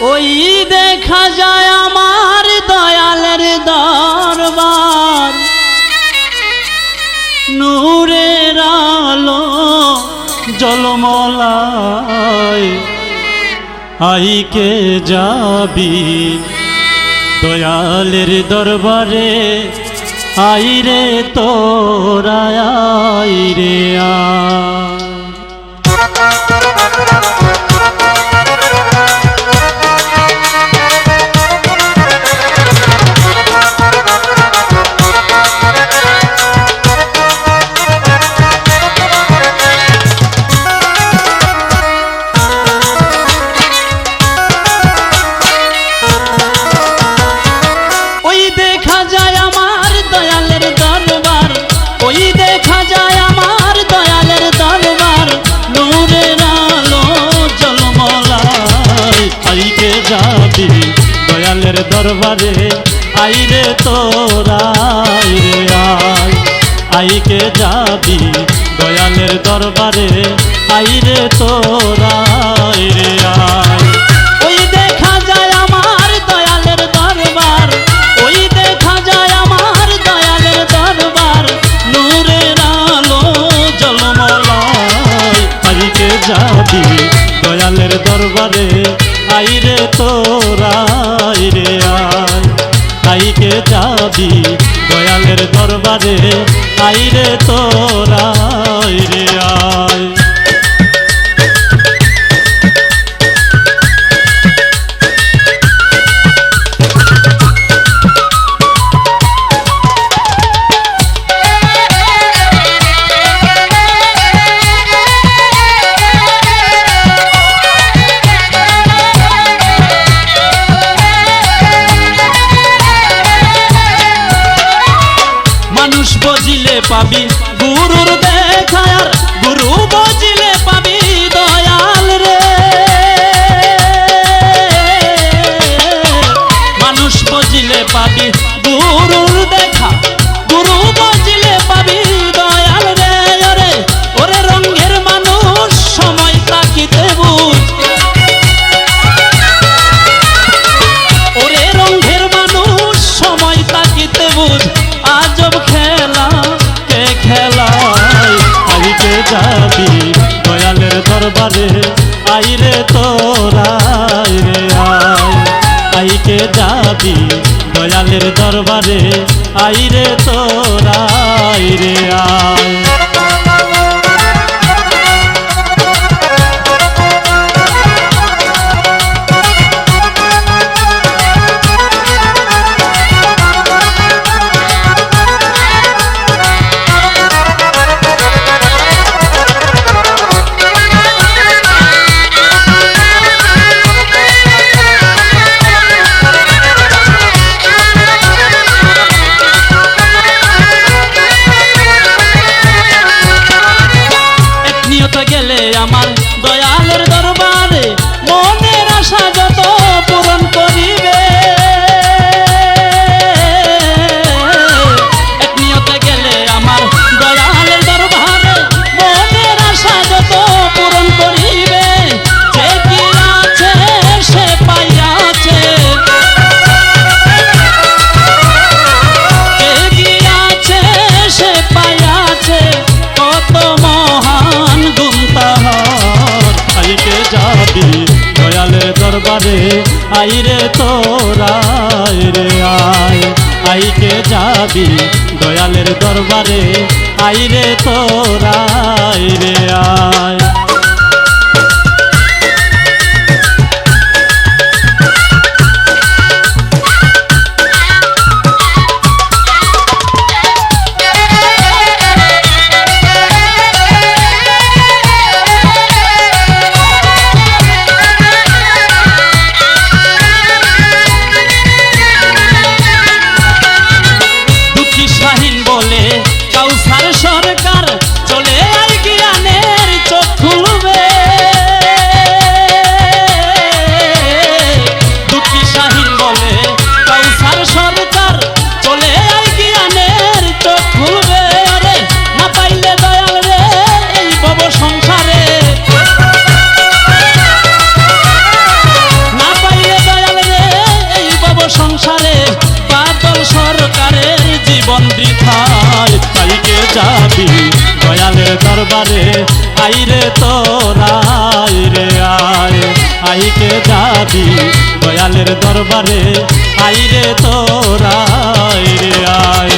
ওই দেখা যায় আমার দয়ালের দরবার। নূরের আলো জলমলায় আইকে যাবি? দয়ালের দরবারে, আই রে তোরা আই রে ওই দরবারে আইরে তোরা আয় আইকে যাবি দয়ালের দরবারে আইরে আইরে আয় ওই দেখা যায় আমার দয়ালের দরবার, ওই দেখা যায় আমার দরবারে আইরে তোরাইরে আয় তাইকে যাবি দয়ালের দরবারে? আইরে তোরাইরে আয়। পাবি গুরুর যাবি দয়ালের দরবারে আইরে তোরা আইরে আয়। যাবি দয়াল দরবারে, আইরে তোরা রে আয়। আইকে যাবি দয়ালের দরবারে, আইরে তোরা রে আয়। যাবি দয়ালের দরবারে আইরে তোরা আইরে আয় আইকে যাবি দয়ালের দরবারে আইরে তোরা আইরে আয়।